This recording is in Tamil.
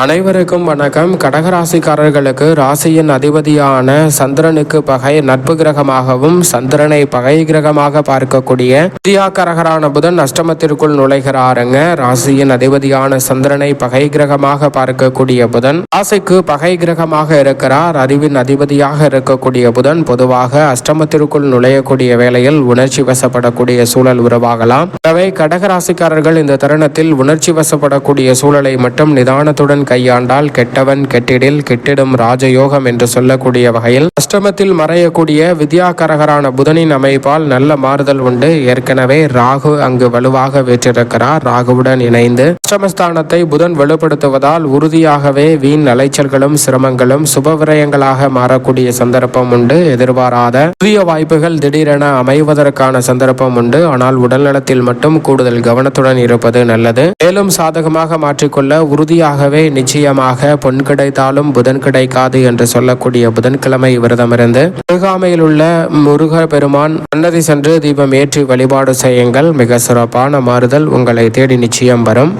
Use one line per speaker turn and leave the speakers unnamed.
அனைவருக்கும் வணக்கம். கடகராசிக்காரர்களுக்கு ராசியின் அதிபதியான சந்திரனுக்கு பகை நட்பு கிரகமாகவும் சந்திரனை பகை கிரகமாக பார்க்கக்கூடிய வித்யாகரகரான புதன் அஷ்டமத்திற்குள் நுழைகிறாருங்க. ராசியின் அதிபதியான சந்திரனை பகை கிரகமாக பார்க்கக்கூடிய புதன் ராசிக்கு பகை கிரகமாக இருக்கிறார். அறிவின் அதிபதியாக இருக்கக்கூடிய புதன் பொதுவாக அஷ்டமத்திற்குள் நுழையக்கூடிய வேளையில் உணர்ச்சி வசப்படக்கூடிய சூழல் உருவாகலாம். எனவே கடகராசிக்காரர்கள் இந்த தருணத்தில் உணர்ச்சி வசப்படக்கூடிய சூழலை மட்டும் நிதானத்துடன் கையாண்டால் கெட்டவன் கெட்டிடில் கெட்டிடும் ராஜயோகம் என்று சொல்லக்கூடிய வகையில் அஷ்டமத்தில் மறையக்கூடிய வித்யாகரகரான புதனின் அமைப்பால் நல்ல மாறுதல் உண்டு. ஏற்கனவே ராகு அங்கு வலுவாக வீற்றிருக்கிறார். ராகுவுடன் இணைந்து அஷ்டமஸ்தானத்தை புதன் வலுப்படுத்துவதால் உறுதியாகவே வீண் அலைச்சல்களும் சிரமங்களும் சுபவிரயங்களாக மாறக்கூடிய சந்தர்ப்பம் உண்டு. எதிர்பாராத புதிய வாய்ப்புகள் திடீரென அமைவதற்கான சந்தர்ப்பம் உண்டு. ஆனால் உடல்நலத்தில் மட்டும் கூடுதல் கவனத்துடன் இருப்பது நல்லது. மேலும் சாதகமாக மாற்றிக்கொள்ள உறுதியாகவே நிச்சயமாக பொன் கிடைத்தாலும் புதன் கிடைக்காது என்று சொல்லக்கூடிய புதன்கிழமை விரதமிருந்து அருகாமையில் உள்ள முருக பெருமான் சன்னதி சென்று தீபம் ஏற்றி வழிபாடு செய்யுங்கள். மிக சிறப்பான மாறுதல் உங்களை தேடி நிச்சயம் வரும்.